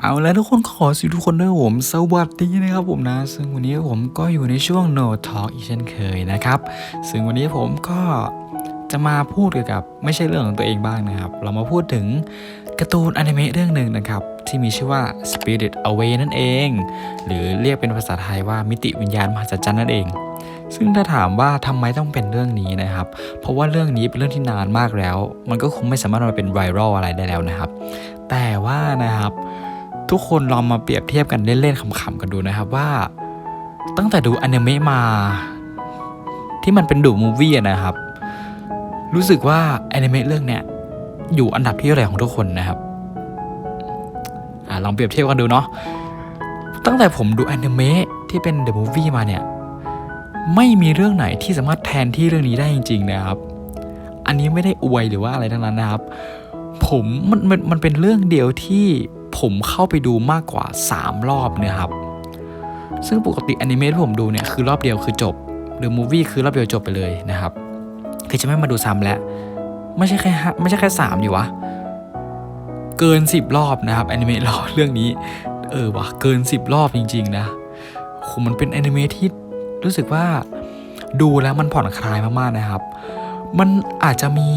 เอาแล้วทุกคนขอสิทุกคนด้วยผมสวัสดีนะครับผมนะ ซึ่งวันนี้ผมก็อยู่ในช่วง No Talk อีกเช่นเคยนะครับ ซึ่งวันนี้ผมก็จะมาพูดเกี่ยวกับไม่ใช่เรื่องของตัวเองบ้างนะครับ เรามาพูดถึงการ์ตูนอนิเมะเรื่องหนึ่งนะครับ ที่มีชื่อว่า Spirit Away นั่นเอง หรือเรียกเป็นภาษาไทยว่ามิติวิญญาณมหัศจรรย์นั่นเอง ซึ่งถ้าถามว่าทำไมต้องเป็นเรื่องนี้นะครับ เพราะว่าเรื่องนี้เป็นเรื่องที่นานมากแล้ว มันก็คงไม่สามารถมาเป็นไวรัลอะไรได้แล้วนะครับ แต่ว่านะครับ ทุกคนลองมาเปรียบเทียบกันเล่นๆขำๆกันดูนะครับว่า ตั้งแต่ดูอนิเมะมา ที่มันเป็นดูมูวี่นะครับ รู้สึกว่าอนิเมะเรื่องเนี้ยอยู่อันดับที่เท่าไหร่ของทุกคนนะครับอลองเปรียบเทียบกันดูเนาะตั้งแต่ผมดูอนิเมะที่เป็นเดอะมูฟวี่มาเนี่ย ไม่มีเรื่องไหนที่สามารถแทนที่เรื่องนี้ได้จริง ๆ นะครับ อันนี้ไม่ได้อวยหรือว่าอะไรทั้งนั้นนะครับ ผมมันมันมันเป็นเรื่องเดียวที่ ผมเข้าไปดูมากกว่า 3 รอบเนี่ยครับ ซึ่งปกติอนิเมะที่ผมดูเนี่ยคือรอบเดียวคือจบ หรือมูวี่คือรอบเดียวจบไปเลยนะครับ คือจะไม่มาดูซ้ำแล้ว ไม่ใช่แค่ไม่ใช่แค่สามดิวะ เกิน 10 รอบนะครับอนิเมะรอบเรื่องนี้ เออวะเกิน 10 รอบจริง ๆ นะโหมันเป็นอนิเมะที่รู้สึกว่าดูแล้วมันผ่อนคลายมากๆนะครับ มันอาจจะมี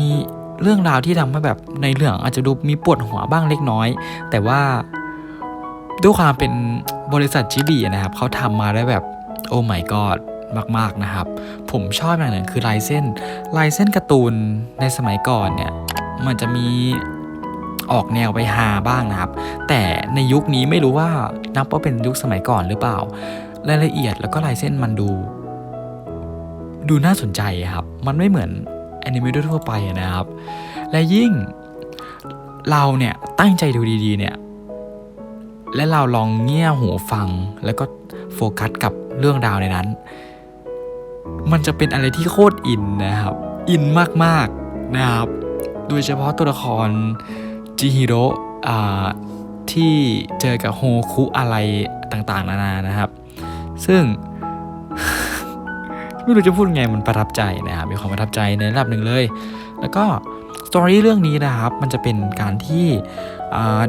เรื่องราวที่ทำให้แบบในเรื่องอาจจะดูมีปวดหัวบ้างเล็กน้อย แต่ว่าด้วยความเป็นบริษัทจิบีนะครับเขาทำมาได้แบบโอ้ my god มาก ๆ นะครับ ผมชอบอย่างหนึ่งคือลายเส้น ลายเส้นการ์ตูนในสมัยก่อนเนี่ย มันจะมีออกแนวไปฮาบ้างนะครับ แต่ในยุคนี้ไม่รู้ว่านับว่าเป็นยุคสมัยก่อนหรือเปล่า รายละเอียดแล้วก็ลายเส้นมันดู ดูน่าสนใจครับ มันไม่เหมือน แอนิเมะทั่วไปนะครับ และยิ่งเราเนี่ยตั้งใจดูดีๆเนี่ยและเราลองเงี่ยหูฟังแล้วก็โฟกัสกับเรื่องราวในนั้น มันจะเป็นอะไรที่โคตรอินนะครับ อินมากๆนะครับ โดยเฉพาะตัวละครจิฮิโร่ที่เจอกับโฮคุอะไรต่างๆ นานานะครับ ซึ่ง ไม่รู้จะพูดไงมันประทับใจนะครับมีความประทับใจในระดับหนึ่งเลย แล้วก็สตอรี่เรื่องนี้นะครับ มันจะเป็นการที่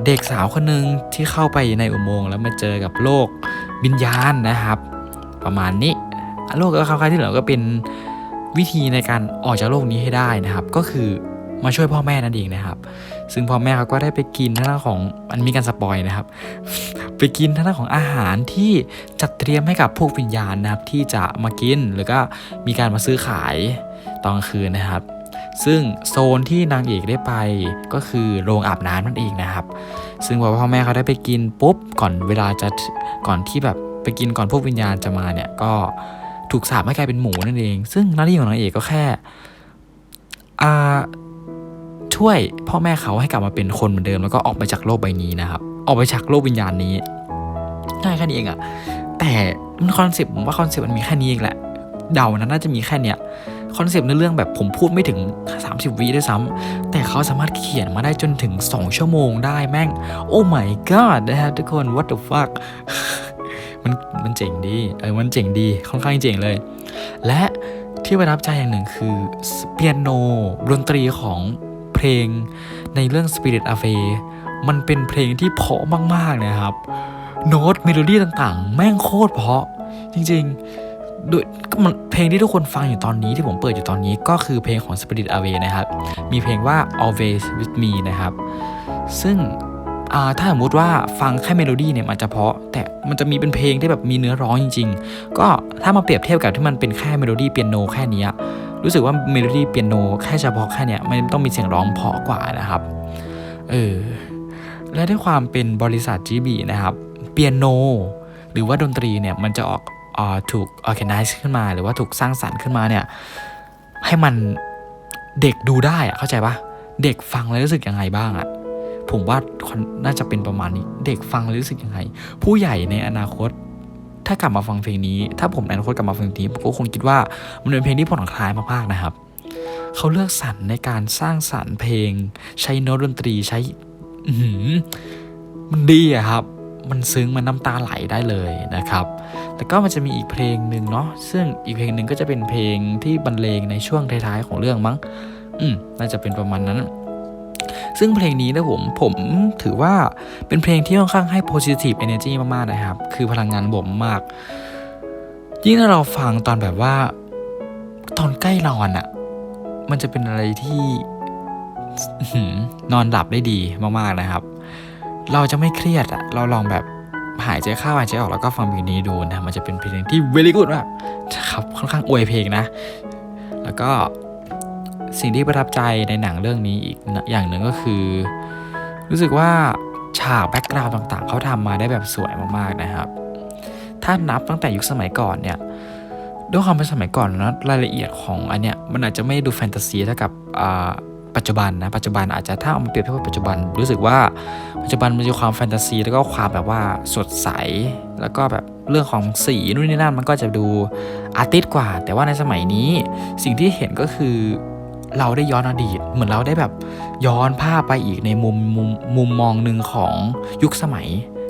เด็กสาวคนหนึ่งที่เข้าไปในอุโมงค์แล้วมาเจอกับโลกวิญญาณนะครับ ประมาณนี้โลกก็คล้ายๆที่เหลือก็เป็นวิธีในการออกจากโลกนี้ให้ได้นะครับ ก็คือมาช่วยพ่อแม่นั่นเองนะครับ ซึ่งพ่อแม่เขาก็ได้ไปกินทางด้าของมันมีการสปอยนะครับ ไปกินทางด้านของอาหารที่จัดเตรียมให้กับพวกวิญญาณนะครับที่จะมากินหรือก็มีการมาซื้อขายตอนกลางคืนนะครับ ซึ่งโซนที่นางเอกได้ไปก็คือโรงอาบน้ำนั่นเองนะครับ ซึ่งพอพ่อแม่เขาได้ไปกินปุ๊บก่อนเวลาจะก่อนที่แบบไปกินก่อนพวกวิญญาณจะมาเนี่ยก็ถูกสาปให้กลายเป็นหมูนั่นเอง ซึ่งหน้าที่ของนางเอกก็แค่อาช่วยพ่อแม่เขาให้กลับมาเป็นคนเหมือนเดิมแล้วก็ออกไปจากโลกใบนี้นะครับ ออกไปจากโลกวิญญาณนี้ง่ายแค่นี้เองอะแต่มันคอนเซปต์ผมว่าคอนเซปต์มันมีแค่นี้เองแหละ เดานะน่าจะมีแค่เนี้ยคอนเซปต์ในเรื่องแบบผมพูดไม่ถึง 30 วิด้วยซ้ำแต่เขาสามารถเขียนมาได้จนถึง 2 ชั่วโมงได้แม่ง โอ้ my god นะครับทุกคน what the fuck มันมันเจ๋งดี เออ มันเจ๋งดี ค่อนข้างเจ๋งเลย และที่ประทับใจอย่างหนึ่งคือเปียโนดนตรีของเพลงในเรื่อง Spirit a w a y มันเป็นเพลงที่เพาะมากๆนะครับ โน้ตเมโลดี้ต่างๆ แม่งโคตรเพาะ จริงๆโดยก็มันเพลงที่ทุกคนฟังอยู่ตอนนี้ที่ผมเปิดอยู่ตอนนี้ก็คือเพลงของ Spirit Away นะครับ มีเพลงว่า Always with me นะครับ ซึ่งถ้าสมมติว่าฟังแค่เมโลดี้เนี่ยมันจะเพาะ แต่มันจะมีเป็นเพลงที่แบบมีเนื้อร้องจริง ๆ ก็ถ้ามาเปรียบเทียบกับที่มันเป็นแค่เมโลดี้เปียโนแค่นี้รู้สึกว่าเมโลดี้เปียโนแค่เฉพาะแค่เนี้ยมันต้องมีเสียงร้องเพาะกว่านะครับ เออ และด้วยความเป็นบริษัท GB นะครับเปียโน หรือว่าดนตรีเนี่ยมันจะออกออถูก organize ขึ้นมา หรือว่าถูกสร้างสรรค์ขึ้นมาเนี่ยให้มันเด็กดูได้อะเข้าใจปะเด็กฟังแล้วรู้สึกยังไงบ้างอะผมว่าน่าจะเป็นประมาณนี้ เด็กฟังแล้วรู้สึกยังไง ผู้ใหญ่ในอนาคต ถ้ากลับมาฟังเพลงนี้ ถ้าผมในอนาคตกลับมาฟังเพลงนี้ผมก็คงคิดว่ามันเป็นเพลงที่ผ่อนคลายมากๆนะครับเขาเลือกสรรในการสร้างสรรค์เพลง ใช้โน้ตดนตรีใช้ มันดีอะครับ มันซึ้งมันน้ำตาไหลได้เลยนะครับ แล้วก็มันจะมีอีกเพลงหนึ่งเนาะซึ่งอีกเพลงหนึ่งก็จะเป็นเพลงที่บรรเลงในช่วงท้ายๆของเรื่องมั้ง อืมน่าจะเป็นประมาณนั้น ซึ่งเพลงนี้นะผมผมถือว่าเป็นเพลงที่ค่อนข้างให้ positive energy มากๆนะครับ คือพลังงานบวกมาก ยิ่งถ้าเราฟังตอนแบบว่า ตอนใกล้นอนอะ่ะมันจะเป็นอะไรที่ นอนหลับได้ดีมากๆนะครับ เราจะไม่เครียดอะเราลองแบบหายใจเข้าหายใจออกแล้วก็ฟังเพลงนี้ดูนะมันจะเป็นเพลงที่ very good มากครับค่อนข้างอวยเพลงนะ แล้วก็สิ่งที่ประทับใจในหนังเรื่องนี้อีกอย่างหนึ่งก็คือ รู้สึกว่าฉากแบ็กกราวด์ต่างๆ เขาทำมาได้แบบสวยมากๆนะครับ ถ้านับตั้งแต่ยุคสมัยก่อนเนี่ยด้วยความเป็นสมัยก่อนนะรายละเอียดของอันเนี้ยมันอาจจะไม่ดูแฟนตาซีเท่ากับอ่า ปัจจุบันนะปัจจุบันอาจจะถ้าเอามาเปรียบเทียบกับปัจจุบัน รู้สึกว่าปัจจุบันมันมีความแฟนตาซีแล้วก็ความแบบว่าสดใส แล้วก็แบบเรื่องของสีนู่นนี่นั่นมันก็จะดูอาร์ติสกว่า แต่ว่าในสมัยนี้สิ่งที่เห็นก็คือเราได้ย้อนอดีต เหมือนเราได้แบบย้อนภาพไปอีกในมุมมุมมุมมองหนึ่งของยุคสมัย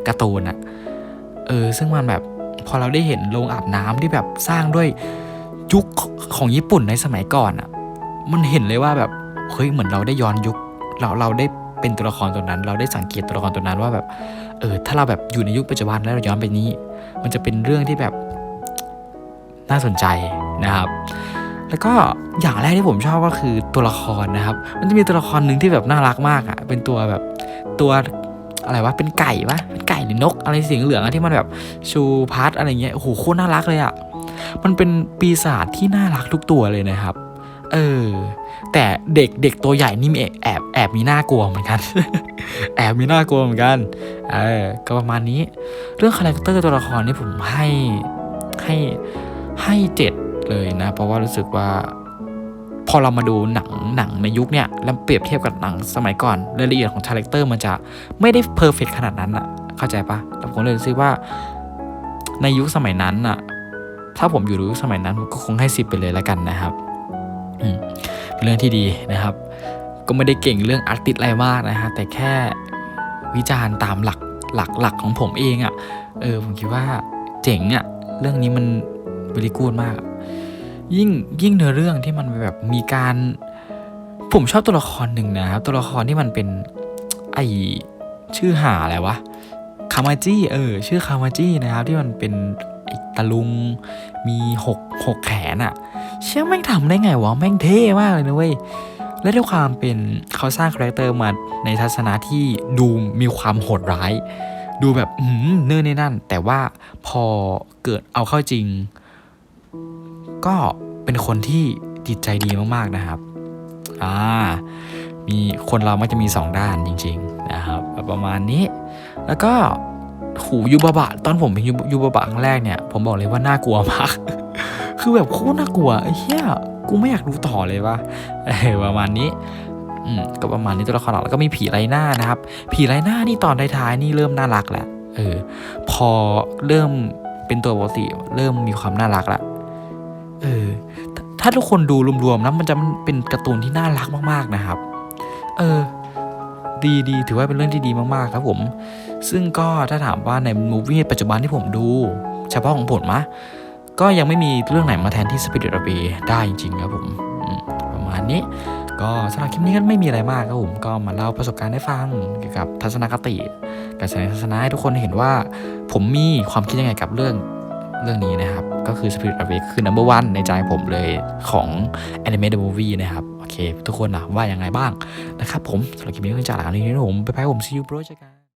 การ์ตูนอะเออซึ่งมันแบบพอเราได้เห็นโรงอาบน้ำที่แบบสร้างด้วยยุคของญี่ปุ่นในสมัยก่อนอะมันเห็นเลยว่าแบบ เฮ้ยเหมือนเราได้ย้อนยุคเราเราได้เป็นตัวละครตัวนั้น เราได้สังเกตตัวละครตัวนั้นว่าแบบเออถ้าเราแบบอยู่ในยุคปัจจุบันแล้วเราย้อนไปนี้ มันจะเป็นเรื่องที่แบบน่าสนใจนะครับ แล้วก็อย่างแรกที่ผมชอบก็คือตัวละครนะครับ มันจะมีตัวละครหนึ่งที่แบบน่ารักมากอะ่ะ เป็นตัวแบบตัวอะไรวะ เป็นไก่ปะเป็นไก่หรือนก อะไรสีเหลืองอะที่มันแบบชูพาร์ทอะไรเงี้ย โอ้โหโคตรน่ารักเลยอะ่ะ มันเป็นปีศาจที่น่ารักทุกตัวเลยนะครับ เออ แต่เด็กเด็กตัวใหญ่นี่มีแอบแอบมีน่ากลัวเหมือนกัน แอบมีน่ากลัวเหมือนกันเออก็ประมาณนี้ เรื่องคาแรคเตอร์ตัวละครนี่ผมให้ให้ให้เจ็ดเลยนะ เพราะว่ารู้สึกว่า พอเรามาดูหนังหนังในยุคเนี้ยแล้วเปรียบเทียบกับหนังสมัยก่อนรายละเอียดของคาแรคเตอร์มันจะไม่ได้เพอร์เฟกขนาดนั้นอะเข้าใจปะแต่ผมเลยรู้สึกว่าในยุคสมัยนั้นอะถ้าผมอยู่ในยุคสมัยนั้นผมก็คงให้สิบไปเลยแล้วกันนะครับ เป็นเรื่องที่ดีนะครับ ก็ไม่ได้เก่งเรื่องอาร์ติสอะไรมากนะฮะแต่แค่วิจารณ์ตามหลักหลักหลักของผมเองอะ่ะเออผมคิดว่าเจ๋งอะ่ะเรื่องนี้มันบริกูดมาก ยิ่งยิ่งเนื้อเรื่องที่มันแบบมีการผมชอบตัวละครหนึ่งนะครับ ตัวละครที่มันเป็นไอชื่อหาอะไรวะคามาจิเออชื่อคามาจินะครับ ที่มันเป็นไอตะลุงมีหกหกแขนอะ เชื่อแม่งทำได้ไงวะแม่งเท่มากเลยนะเว้ยและด้วยความเป็นเขาสร้างคาแรคเตอร์มาในทัศนะที่ดูมีความโหดร้าย ดูแบบอืมเนื่อในนั่น แต่ว่าพอเกิดเอาเข้าจริง ก็เป็นคนที่จิตใจดีมากๆนะครับอ่ามีคนเรามักจะมีสองด้านจริง ๆ นะครับประมาณนี้ แล้วก็หูยูบาบะตอนผมเป็นยูบาบะครั้งแรกเนี่ย ผมบอกเลยว่าน่ากลัวมาก คือแบบโคตรน่ากลัวไอ้เหี้ยกูไม่อยากดูต่อเลยว่ะเออประมาณนี้อืมก็ประมาณนี้ตัวละครหลักแล้วก็มีผีไรหน้านะครับ ผีไรหน้านี่ตอนท้ายๆนี่เริ่มน่ารักแล้วเออ พอเริ่มเป็นตัวปกติเริ่มมีความน่ารักแล้วเออ ถ้าทุกคนดูรวมๆนะมันจะเป็นการ์ตูนที่น่ารักมากๆนะครับ เออ ดีดีถือว่าเป็นเรื่องที่ดีมากๆครับผม ซึ่งก็ถ้าถามว่าในมูฟวี่ปัจจุบันที่ผมดู เฉพาะของผมมะ ก็ยังไม่มีเรื่องไหนมาแทนที่ Spirit Away ได้จริงๆครับผมประมาณนี้ ก็สำหรับคลิปนี้ก็ไม่มีอะไรมากครับผมก็มาเล่าประสบการณ์ให้ฟังเกี่ยวกับทัศนคติการแสดงทัศนะให้ทุกคนเห็นว่า ผมมีความคิดยังไงกับเรื่องเรื่องนี้นะครับ ก็คือ Spirit Away คือ number one ในใจผมเลยของ Animated Movie นะครับ โอเค ทุกคนนะว่ายังไงบ้างนะครับผมสำหรับคลิปนี้ก็จะลาไปนี้นะผมไปไปผม see you bro เจอกัน